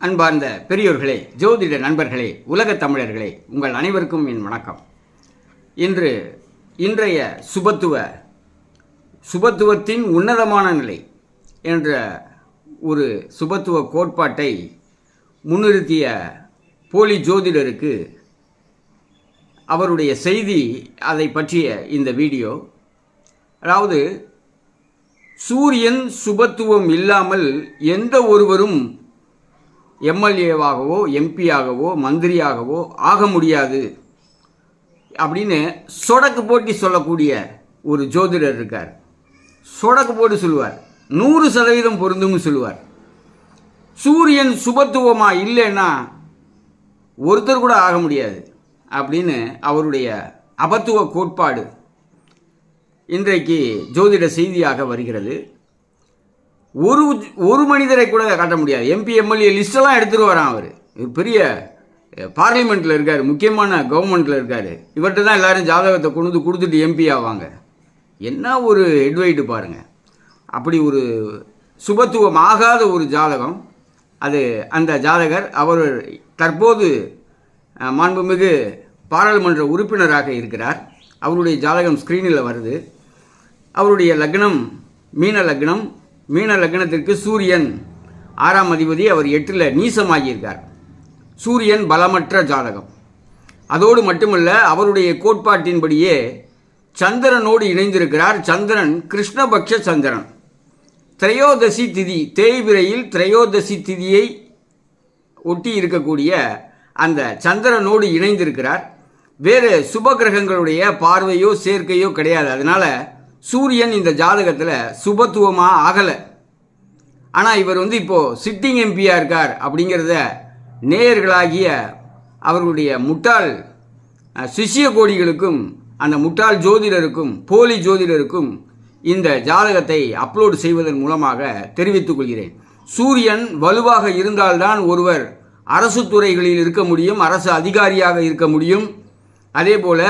அன்பார்ந்த பெரியோர்களே ஜோதிட நண்பர்களே உலகத் தமிழர்களே உங்கள் அனைவருக்கும் என் வணக்கம். இன்று இன்றைய சுபத்துவ சுபத்துவத்தின் உன்னதமான நிலை என்ற ஒரு சுபத்துவ கோட்பாட்டை முன்னிறுத்திய போலி ஜோதிடருக்கு அவருடைய செய்தி அதை பற்றிய இந்த வீடியோ. அதாவது சூரியன் சுபத்துவம் இல்லாமல் எந்த ஒருவரும் எம்எல்ஏவாகவோ எம்பியாகவோ மந்திரியாகவோ ஆக முடியாது. அப்படின்னு சொடக்கு போட்டி சொல்லக்கூடிய ஒரு ஜோதிடர் இருக்கார். சொடக்கு போட்டு சொல்லுவார். நூறு சதவீதம் பொருந்தும்னு சொல்லுவார். சூரியன் சுபத்துவமாக இல்லைன்னா ஒருத்தர் கூட ஆக முடியாது அப்படின்னு அவருடைய அபத்துவ கோட்பாடு இன்றைக்கு ஜோதிட செய்தியாக வருகிறது. ஒரு ஒரு மனிதரை கூட காட்ட முடியாது. எம்பி எம்எல்ஏ லிஸ்டெல்லாம் எடுத்துகிட்டு வரான் அவர். பெரிய பார்லிமெண்ட்டில் இருக்கார் முக்கியமான கவர்மெண்ட்டில் இருக்கார். இவர்கிட்ட தான் எல்லாரும் ஜாதகத்தை கொண்டு வந்து கொடுத்துட்டு எம்பி ஆவாங்க. என்ன ஒரு ஹெட்வைட்டு பாருங்கள் அப்படி ஒரு சுபத்துவம் ஆகாத ஒரு ஜாதகம். அது அந்த ஜாதகர் அவர் தற்போது மாண்புமிகு பாராளுமன்ற உறுப்பினராக இருக்கிறார். அவருடைய ஜாதகம் ஸ்க்ரீனில் வருது. அவருடைய லக்னம் மீன லக்னம் மீன லக்னத்திற்கு சூரியன் ஆறாம் அதிபதி அவர் எட்டில் நீசமாகியிருக்கார். சூரியன் பலமற்ற ஜாதகம். அதோடு மட்டுமல்ல அவருடைய கோட்பாட்டின்படியே சந்திரனோடு இணைந்திருக்கிறார். சந்திரன் கிருஷ்ணபக்ஷ சந்திரன். திரையோதசி திதி தேய்பிரையில் திரையோதசி திதியை ஒட்டி இருக்கக்கூடிய அந்த சந்திரனோடு இணைந்திருக்கிறார். வேறு சுப கிரகங்களுடைய பார்வையோ சேர்க்கையோ கிடையாது. அதனால் சூரியன் இந்த ஜாதகத்தில் சுபத்துவமாக ஆகலை. ஆனால் இவர் வந்து இப்போது சிட்டிங் எம்பியாக இருக்கார் அப்படிங்கிறத நேயர்களாகிய அவர்களுடைய முட்டாள் சிஷிய சிஷ்ய கோடிகளுக்கும் அந்த முட்டாள் ஜோதிடருக்கும் போலி ஜோதிடருக்கும் இந்த ஜாதகத்தை அப்லோடு செய்வதன் மூலமாக தெரிவித்துக் கொள்கிறேன். சூரியன் வலுவாக இருந்தால்தான் ஒருவர் அரசு துறைகளில் இருக்க முடியும் அரசு அதிகாரியாக இருக்க முடியும். அதே போல்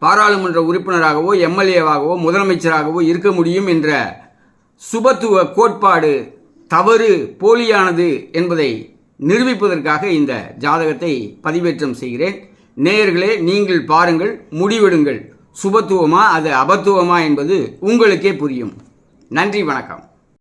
பாராளுமன்ற உறுப்பினராகவோ எம்எல்ஏவாகவோ முதலமைச்சராகவோ இருக்க முடியும் என்ற சுபத்துவ கோட்பாடு தவறு போலியானது என்பதை நிரூபிப்பதற்காக இந்த ஜாதகத்தை பதிவேற்றம் செய்கிறேன். நேயர்களே நீங்கள் பாருங்கள் முடிவெடுங்கள். சுபத்துவமா அது அபத்துவமா என்பது உங்களுக்கே புரியும். நன்றி வணக்கம்.